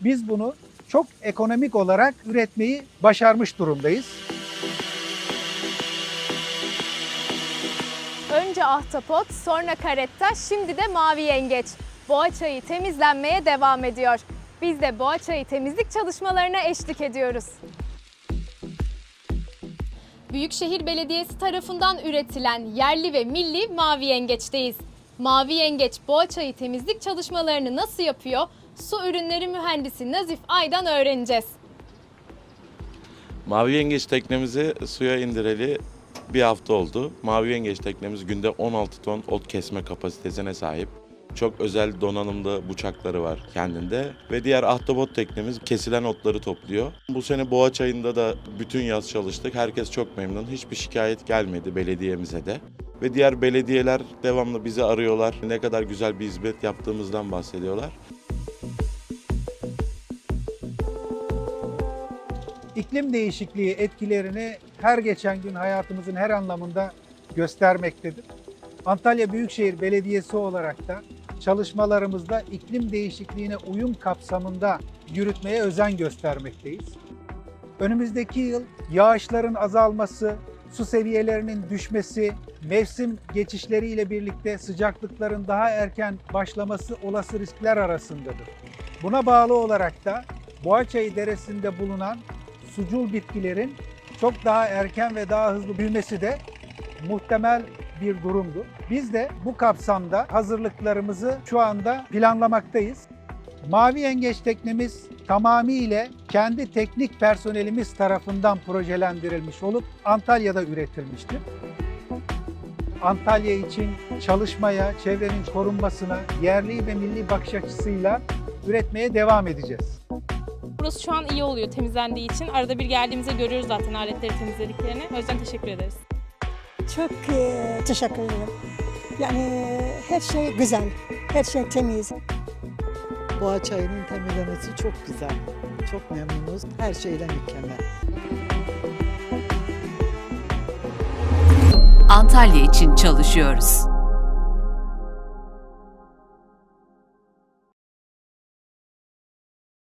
Biz bunu çok ekonomik olarak üretmeyi başarmış durumdayız. Önce ahtapot, sonra karetta, şimdi de mavi yengeç. Boğa çayı temizlenmeye devam ediyor. Biz de boğa çayı temizlik çalışmalarına eşlik ediyoruz. Büyükşehir Belediyesi tarafından üretilen yerli ve milli mavi yengeçteyiz. Mavi yengeç boğa çayı temizlik çalışmalarını nasıl yapıyor? Su ürünleri mühendisi Nazif Ay'dan öğreneceğiz. Mavi Yengeç teknemizi suya indireli bir hafta oldu. Mavi Yengeç teknemiz günde 16 ton ot kesme kapasitesine sahip. Çok özel donanımlı bıçakları var kendinde ve diğer ahtapot teknemiz kesilen otları topluyor. Bu sene Boğa Çayı'nda da bütün yaz çalıştık. Herkes çok memnun. Hiçbir şikayet gelmedi belediyemize de. Ve diğer belediyeler devamlı bizi arıyorlar. Ne kadar güzel bir hizmet yaptığımızdan bahsediyorlar. İklim değişikliği etkilerini her geçen gün hayatımızın her anlamında göstermektedir. Antalya Büyükşehir Belediyesi olarak da çalışmalarımızda iklim değişikliğine uyum kapsamında yürütmeye özen göstermekteyiz. Önümüzdeki yıl yağışların azalması, su seviyelerinin düşmesi, mevsim geçişleriyle birlikte sıcaklıkların daha erken başlaması olası riskler arasındadır. Buna bağlı olarak da Boğaçayı Deresi'nde bulunan sucul bitkilerin çok daha erken ve daha hızlı büyümesi de muhtemel bir durumdur. Biz de bu kapsamda hazırlıklarımızı şu anda planlamaktayız. Mavi Yengeç teknemiz tamamıyla kendi teknik personelimiz tarafından projelendirilmiş olup Antalya'da üretilmiştir. Antalya için çalışmaya, çevrenin korunmasına yerli ve milli bakış açısıyla üretmeye devam edeceğiz. Burası şu an iyi oluyor temizlendiği için. Arada bir geldiğimizde görüyoruz zaten aletleri temizlediklerini. O yüzden teşekkür ederiz. Çok e, teşekkür ederim. Yani her şey güzel, her şey temiz. Boğa çayının temizlemesi çok güzel. Çok memnunuz. Her şeyle mükemmel. Antalya için çalışıyoruz.